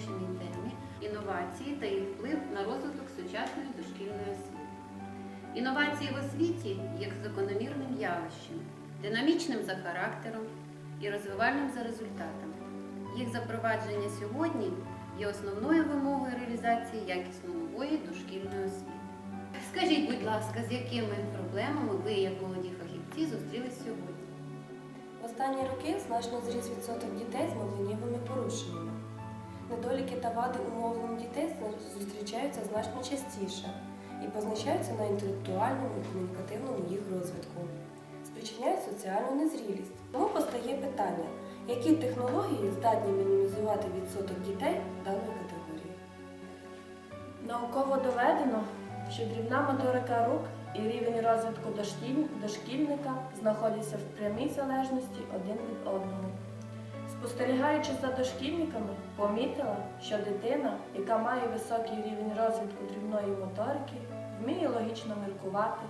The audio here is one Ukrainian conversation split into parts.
вивченій темі інновації та їх вплив на розвиток сучасної дошкільної освіти. Інновації в освіті є закономірним явищем, динамічним за характером і розвивальним за результатами. Їх запровадження сьогодні є основною вимогою реалізації якісно нової дошкільної освіти. Скажіть, будь ласка, з якими проблемами ви, як молоді фахівці, зустрілись сьогодні? Останні роки значно зріс відсоток дітей з мовленнєвими порушеннями. Недоліки та вади у мовленні дітей зустрічаються значно частіше і позначаються на інтелектуальному і комунікативному їх розвитку, спричиняють соціальну незрілість. Тому постає питання, які технології здатні мінімізувати відсоток дітей даної категорії. Науково доведено, що дрібна моторика рук і рівень розвитку дошкільника знаходяться в прямій залежності один від одного. Спостерігаючи за дошкільниками, помітила, що дитина, яка має високий рівень розвитку дрібної моторики, вміє логічно міркувати.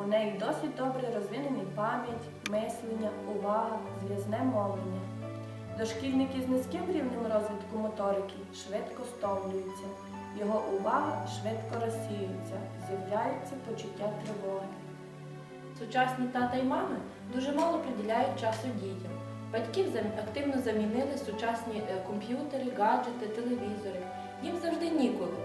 У неї досить добре розвинені пам'ять, мислення, увага, зв'язне мовлення. Дошкільники з низьким рівнем розвитку моторики швидко стомлюються. Його увага швидко розсіюється, з'являється почуття тривоги. Сучасні тата й мами дуже мало приділяють часу дітям. Батьків активно замінили сучасні е, комп'ютери, гаджети, телевізори. Їм завжди ніколи.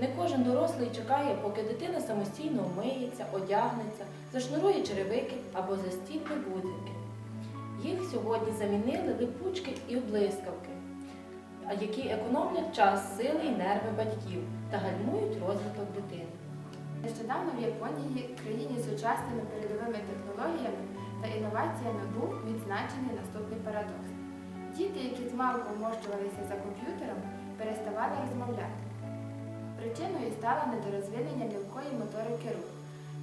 Не кожен дорослий чекає, поки дитина самостійно вмиється, одягнеться, зашнурує черевики або застібне будинки. Їх сьогодні замінили липучки і блискавки, які економлять час, сили і нерви батьків та гальмують розвиток дитини. Нещодавно в Японії, країні сучасними передовими технологіями та інноваціями, був відзначений наступний парадокс. Діти, які змалку вмощувалися за комп'ютером, переставали розмовляти. Причиною стало недорозвинення мілкої моторики рук,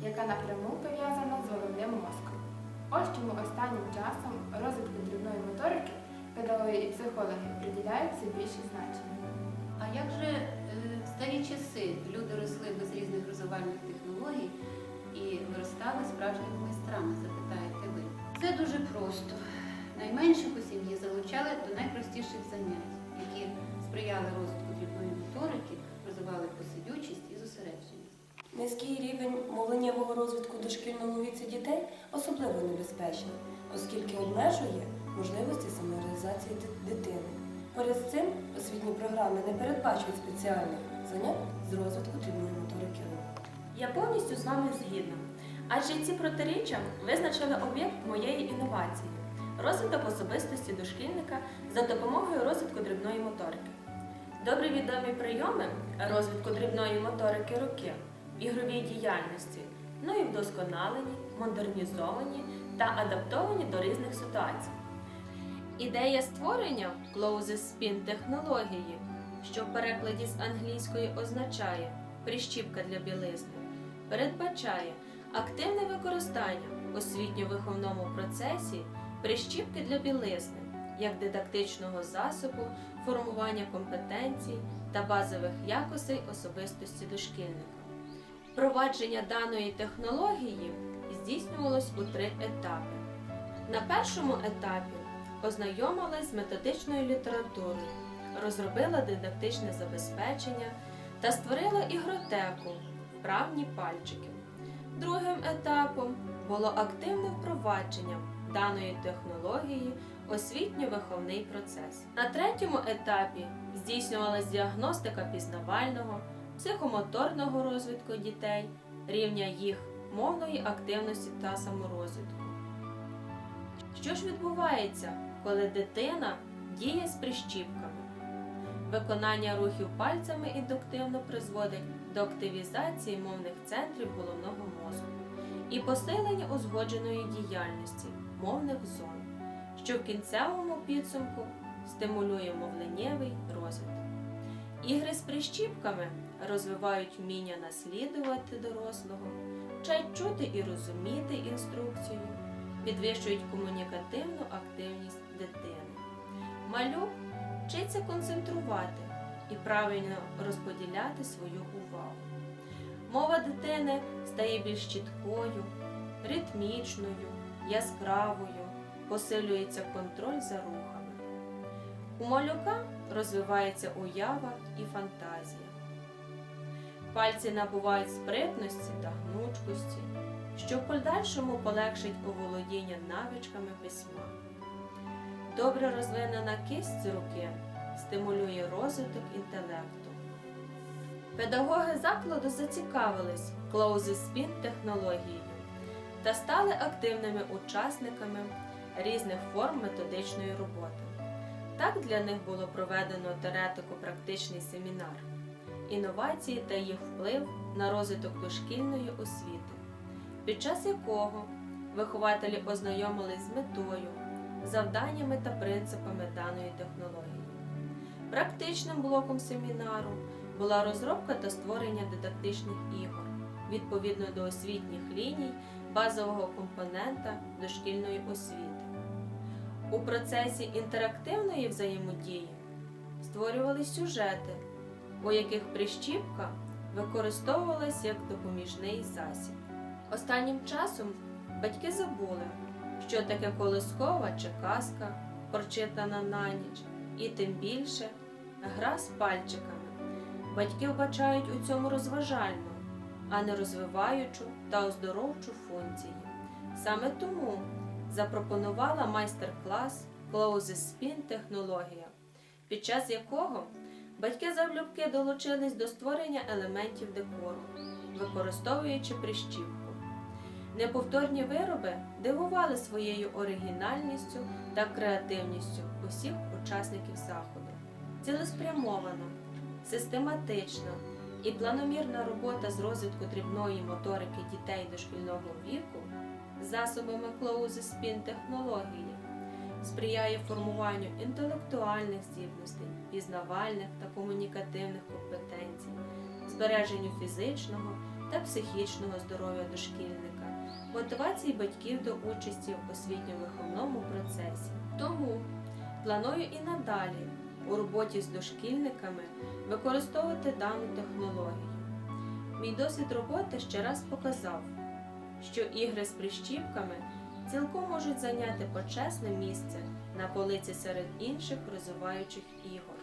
яка напряму пов'язана з головним мозком. Ось чому останнім часом розвитку дрібної моторики педагоги і психологи приділяють все більше значення. А як же е, в старі часи люди росли без різних розвивальних технологій і виростали справжніми майстрами, запитаєте ви? Це дуже просто. Найменших у сім'ї залучали до найпростіших занять, які сприяли розвитку дрібної моторики, розвивали посидючість і зосередженість. Низький рівень мовленнєвого розвитку в дошкільному віці дітей особливо небезпечний, оскільки обмежує можливості самореалізації дитини. Поряд з цим освітні програми не передбачують спеціальних занять з розвитку дрібної моторики рук. Я повністю з вами згідна. Адже ці протиріччя визначили об'єкт моєї інновації розвиток особистості дошкільника за допомогою розвитку дрібної моторики. Добре відомі прийоми розвитку дрібної моторики руки в ігровій діяльності, ну і вдосконалені, модернізовані та адаптовані до різних ситуацій. Ідея створення Closest Spin технології, що в перекладі з англійської означає прищіпка для білизни, передбачає активне використання в освітньо-виховному процесі прищіпки для білизни як дидактичного засобу формування компетенцій та базових якостей особистості дошкільника. Впровадження даної технології здійснювалось у три етапи. На першому етапі ознайомилась з методичною літературою, розробила дидактичне забезпечення та створила ігротеку вправні пальчики. Другим етапом було активне впровадження даної технології освітньо-виховний процес. На третьому етапі здійснювалась діагностика пізнавального, психомоторного розвитку дітей, рівня їх мовної активності та саморозвитку. Що ж відбувається, коли дитина діє з прищіпками? Виконання рухів пальцями індуктивно призводить до активізації мовних центрів головного мозку і посилення узгодженої діяльності мовних зон, що в кінцевому підсумку стимулює мовленнєвий розвиток. Ігри з прищіпками розвивають вміння наслідувати дорослого, вчать чути і розуміти інструкцію, підвищують комунікативну активність дитини. Малюк вчиться концентрувати і правильно розподіляти свою увагу. Мова дитини стає більш чіткою, ритмічною, яскравою, посилюється контроль за рухами. У малюка розвивається уява і фантазія. Пальці набувають спритності та гнучкості, що в подальшому полегшить оволодіння навичками письма. Добре розвинена кисть руки стимулює розвиток інтелекту. Педагоги закладу зацікавились клоузи-спін технологією та стали активними учасниками різних форм методичної роботи. Так для них було проведено теоретико-практичний семінар інновації та їх вплив на розвиток дошкільної освіти, під час якого вихователі ознайомились з метою, завданнями та принципами даної технології. Практичним блоком семінару була розробка та створення дидактичних ігор відповідно до освітніх ліній базового компонента дошкільної освіти. У процесі інтерактивної взаємодії створювали сюжети, у яких прищіпка використовувалась як допоміжний засіб. Останнім часом батьки забули, що таке колискова чи казка, прочитана на ніч, і тим більше гра з пальчиками. Батьки вбачають у цьому розважальну, а не розвиваючу та оздоровчу функції. Саме тому запропонувала майстер-клас Spin технологія, під час якого батьки завлюбки долучились до створення елементів декору, використовуючи прищіпку. Неповторні вироби дивували своєю оригінальністю та креативністю усіх учасників заходу. Цілеспрямована, систематична і планомірна робота з розвитку дрібної моторики дітей дошкільного віку засобами Close Spin технології сприяє формуванню інтелектуальних здібностей, пізнавальних та комунікативних компетенцій, збереженню фізичного та психічного здоров'я дошкільника, мотивації батьків до участі в освітньо-виховному процесі. Тому планую і надалі у роботі з дошкільниками використовувати дану технологію. Мій досвід роботи ще раз показав, що ігри з прищіпками цілком можуть зайняти почесне місце на полиці серед інших розвиваючих ігор.